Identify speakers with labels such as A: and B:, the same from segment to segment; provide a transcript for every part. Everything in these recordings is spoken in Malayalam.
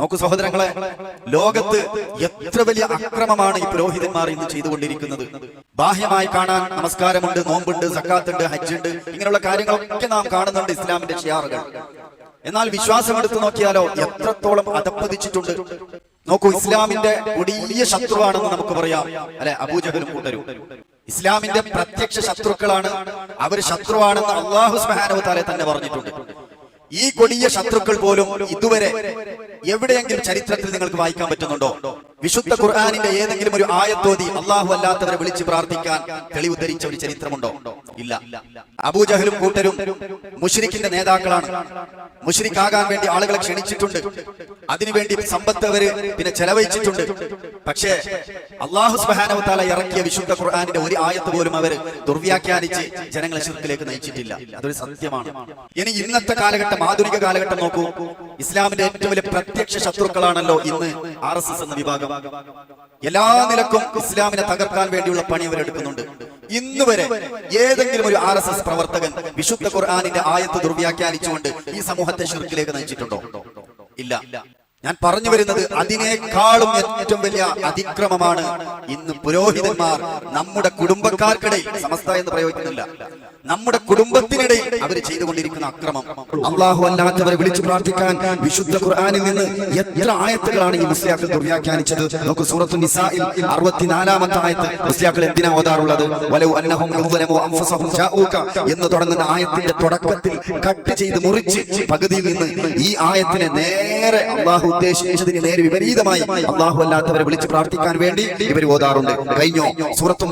A: നോക്കൂ സഹോദരങ്ങളെ ലോകത്ത് എത്ര വലിയ അക്രമമാണ് ഈ പുരോഹിതന്മാർ ഇന്ന് ചെയ്തുകൊണ്ടിരിക്കുന്നത്. ബാഹ്യമായി കാണാൻ നമസ്കാരമുണ്ട് നോമ്പുണ്ട് സക്കാത്തുണ്ട് ഹജ്ജുണ്ട് ഇങ്ങനെയുള്ള കാര്യങ്ങളൊക്കെ നാം കാണുന്നുണ്ട് ഇസ്ലാമിന്റെ ഷിയാറുകൾ. എന്നാൽ വിശ്വാസം എടുത്തു നോക്കിയാലോ എത്രത്തോളം അതപ്പതിച്ചിട്ടുണ്ട്. നോക്കൂ ഇസ്ലാമിന്റെ കൊടിയ ശത്രുവാണെന്ന് നമുക്ക് പറയാം. അല്ലെ അബൂജഹലും കൂട്ടരും. ഇസ്ലാമിന്റെ പ്രത്യക്ഷ ശത്രുക്കളാണ് അവർ ശത്രുവാണെന്ന് അള്ളാഹു സ്മഹാനവത്താലെ തന്നെ പറഞ്ഞിട്ടുണ്ട്. ഈ കൊടിയ ശത്രുക്കൾ പോലും ഇതുവരെ എവിടെയെങ്കിലും ചരിത്രത്തിൽ നിങ്ങൾക്ക് വായിക്കാൻ പറ്റുന്നുണ്ടോ? വിശുദ്ധ ഖുർആാനിന്റെ ഏതെങ്കിലും ഒരു ആയത്തോതി അള്ളാഹു അല്ലാത്തവരെ വിളിച്ച് പ്രാർത്ഥിക്കാൻ തെളിവ് ധരിച്ച ഒരു ചരിത്രമുണ്ടോ? ഇല്ല. അബൂജഹലും കൂട്ടരും മുഷിരിക്കിന്റെ നേതാക്കളാണ്. മുഷിരിക്കാകാൻ വേണ്ടി ആളുകളെ ക്ഷണിച്ചിട്ടുണ്ട്. അതിനുവേണ്ടി സമ്പത്ത് അവർ പിന്നെ ചെലവഴിച്ചിട്ടുണ്ട്. പക്ഷേ അള്ളാഹു സുബാനവത്താല ഇറക്കിയ വിശുദ്ധ ഖുർആാനിന്റെ ഒരു ആയത്ത് പോലും അവർ ദുർവ്യാഖ്യാനിച്ച് ജനങ്ങളെ ശുദ്ധത്തിലേക്ക് നയിച്ചിട്ടില്ല. അതൊരു സത്യമാണ്. ഇനി ഇന്നത്തെ കാലഘട്ടം ആധുനിക കാലഘട്ടം നോക്കൂ. ഇസ്ലാമിന്റെ ഏറ്റവും വലിയ പ്രത്യക്ഷ ശത്രുക്കളാണല്ലോ ഇന്ന് ആർ എസ് എസ് എന്ന വിഭാഗം. എല്ലാ നിലക്കും ഇസ്ലാമിനെ തകർക്കാൻ വേണ്ടിയുള്ള പണി അവരെടുക്കുന്നുണ്ട്. ഇന്ന് വരെ ഏതെങ്കിലും ഒരു ആർ എസ് എസ് പ്രവർത്തകൻ വിശുദ്ധ ഖുർആാനിന്റെ ആയത്ത് ദുർവ്യാഖ്യാനിച്ചുകൊണ്ട് ഈ സമൂഹത്തെ ശിർക്കിലേക്ക് നയിച്ചിട്ടുണ്ടോ? ഇല്ല. ഞാൻ പറഞ്ഞു വരുന്നത് അതിനേക്കാളും ഏറ്റവും വലിയ അതിക്രമമാണ് ഇന്ന് പുരോഹിതന്മാർ നമ്മുടെ കുടുംബക്കാർക്കിടയിൽ സമസ്ത എന്ന് പ്രയോഗിക്കുന്നില്ല. നമ്മുടെ കുടുംബത്തിനിടയിൽ അവർ ചെയ്തുകൊണ്ടിരിക്കുന്ന അക്രമം. അള്ളാഹു അല്ലാത്തവരെ വിളിച്ചു പ്രാർത്ഥിക്കാൻ വിശുദ്ധ ഖുർആാനിൽ നിന്ന് എത്ര ആയത്തുകളാണ് ഈ മുസ്ലിയാക്കൾ ദുർവ്യാഖ്യാനിച്ചത്? നമുക്ക് സൂറത്ത് അറുപത്തിനാലാമത്തെ ആയത്ത് മുസ്ലിയാക്കൾ എന്തിനാ ഓതാറുള്ളത്? അന്നഹും ജാഊക എന്ന് തുടങ്ങുന്ന ആയത്തിന്റെ തുടക്കത്തിൽ കട്ട് ചെയ്ത് മുറിച്ച് പകുതിയിൽ നിന്ന് ഈ ആയത്തിനെ നേരെ അള്ളാഹു ഉദ്ദേശിച്ചതിന് നേരെ വിപരീതമായി അള്ളാഹു അല്ലാത്തവരെ വിളിച്ച് പ്രാർത്ഥിക്കാൻ വേണ്ടി ഇവർ ഓതാറുണ്ട്. കഴിഞ്ഞോ? സൂറത്തും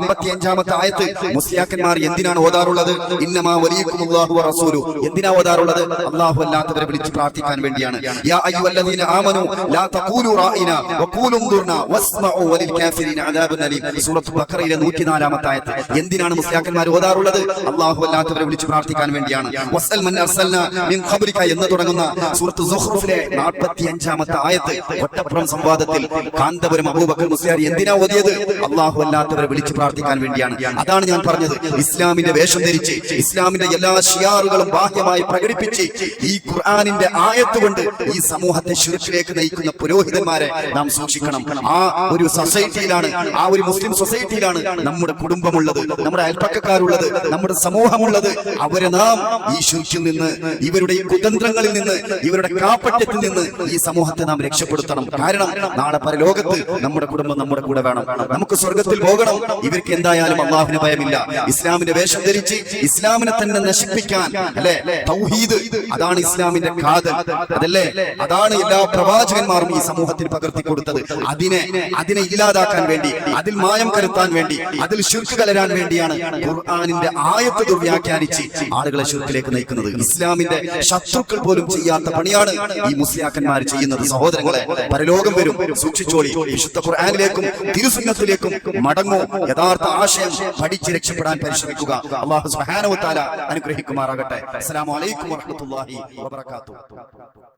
A: അമ്പത്തി അഞ്ചാമത്തെ ആയത്ത് മുസ്ലിയാക്കന്മാർ എന്തിനാണ് ഓതാറുള്ളത് ഇന്നമാ വലിയക്കും അള്ളാഹു റസൂലു. എന്തിനാ ഓതാറുള്ളത് അള്ളാഹു അല്ലാത്തവരെ വിളിച്ച് പ്രാർത്ഥിക്കാൻ വേണ്ടിയാണ്. യാ അയ്യുവല്ലദീന ആമനു ലാ തഖൂലു റാഇന വഖൂലു ഉൻദുർന വസ്മഉ വലിൽ കാഫിരീന അദാബുൻ അലീം. സൂറത്ത് ബഖറയിലെ 104ാമത്തെ ആയത്ത്. എന്തിനാണ് മുസ്ലിയാക്കന്മാർ ഓതാറുള്ളത്? അള്ളാഹു അല്ലാത്തവരെ വിളിച്ച് പ്രാർത്ഥിക്കാൻ വേണ്ടിയാണ്. വസ്അൽ മൻ അർസൽന മിൻ ഖബ്രിക എന്ന് തുടങ്ങുന്ന സൂറത്ത് സുഖ്റുഫിലെ 45ാമത്തെ ആയത്ത്. ഒറ്റപ്പുറം സംവാദത്തിൽ കാന്തപുരം അബൂബക്കർ മുസ്ലിയാർ എന്തിനാ ഓതിയത്? അള്ളാഹു അല്ലാത്തവരെ വിളിച്ച് പ്രാർത്ഥിക്കാൻ വേണ്ടിയാണ്. അതാണ് ഞാൻ പറഞ്ഞത്. ഇസ്ലാമിന്റെ വേഷം ധരിച്ച് ഇസ്ലാമിന്റെ എല്ലാ ഷിയാറുകളും ബാഹ്യമായി പ്രകടിപ്പിച്ച് ഈ ഖുർആാനിന്റെ ആയത്തുകൊണ്ട് ഈ സമൂഹത്തെ ശുരത്തിലേക്ക് നയിക്കുന്ന പുരോഹിതന്മാരെ നാം സൂക്ഷിക്കണം. ആ ഒരു സൊസൈറ്റിയിലാണ് ആ ഒരു മുസ്ലിം സൊസൈറ്റിയിലാണ് നമ്മുടെ കുടുംബമുള്ളത് നമ്മുടെ അയൽപ്പക്കക്കാരുള്ളത് നമ്മുടെ സമൂഹമുള്ളത്. അവരെ നാം ഈ ശുരുക്കിൽ നിന്ന് ഇവരുടെ കുതന്ത്രങ്ങളിൽ നിന്ന് ഇവരുടെ കാപ്പറ്റത്തിൽ നിന്ന് ഈ സമൂഹത്തെ നാം രക്ഷപ്പെടുത്തണം. കാരണം നാളെ പരലോകത്ത് നമ്മുടെ കുടുംബം നമ്മുടെ കൂടെ വേണം. നമുക്ക് സ്വർഗത്തിൽ പോകണം. ഇവർക്ക് എന്തായാലും അള്ളാഹുവിന് ഭയമില്ല. ഇസ്ലാമിന്റെ വേഷം ധരിച്ച് ഇസ്ലാമിനെ തന്നെ നശിപ്പിക്കാൻ അല്ലെ? തൗഹീദ് അതാണ് ഇസ്ലാമിന്റെ കാതൽ അതല്ലേ? അതാണ് എല്ലാ പ്രവാചകന്മാരും ഈ സമൂഹത്തിൽ പകർത്തി കൊടുത്തത്. അതിനെ അതിനെ ഇല്ലാതാക്കാൻ വേണ്ടി അതിൽ മായം കരുത്താൻ വേണ്ടി അതിൽ ശുർക്ക് കലരാൻ വേണ്ടിയാണ് ഖുർആാനിന്റെ ആയത്ത് വ്യാഖ്യാനിച്ച് ആളുകളെ ശുർക്കിലേക്ക് നയിക്കുന്നത്. ഇസ്ലാമിന്റെ ശത്രുക്കൾ പോലും ചെയ്യാത്ത പണിയാണ് ഈ മുസ്ലിയാക്കന്മാർ ചെയ്യുന്നത്. സഹോദരങ്ങളെ പരലോകം വരും. സൂക്ഷിച്ചോളി. വിശുദ്ധ ഖുർആാനിലേക്കും തിരുസുന്നത്തിലേക്കും മടങ്ങോ. യഥാർത്ഥ ആശയം പഠിച്ച് രക്ഷപ്പെടാൻ പരിശ്രമിക്കുക. അള്ളാഹു സുബ്ഹാനഹു വ തആല അനുഗ്രഹിക്കുമാറാകട്ടെ അസ്സലാമു അലൈക്കും വറഹ്മത്തുള്ളാഹി വബറകാതുഹു